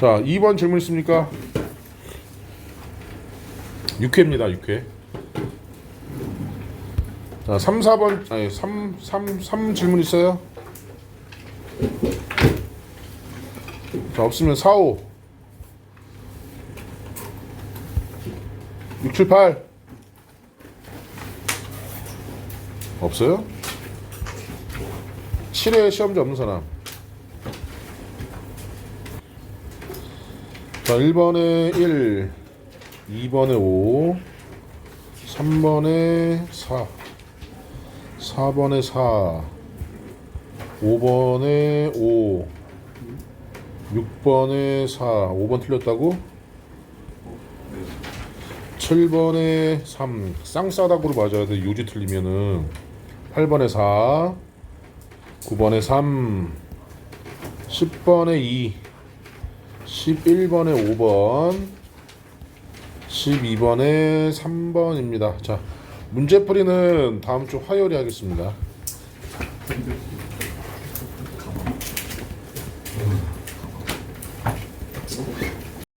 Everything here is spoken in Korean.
자, 2번 질문 있습니까? 6회입니다. 6회. 자, 3, 4번 아니 3 3 3 질문 있어요? 자, 없으면 4, 5 6, 7, 8 없어요? 7회 시험지 없는 사람 자 1번에 1 2번에 5 3번에 4 4번에 4 5번에 5 6번에 4 5번 틀렸다고? 7번에 3 쌍싸닥으로 맞아야 돼 요지 틀리면은. 8번에 4 9번에 3 10번에 2 11번에 5번, 12번에 3번입니다. 자, 문제풀이는 다음 주 화요일에 하겠습니다.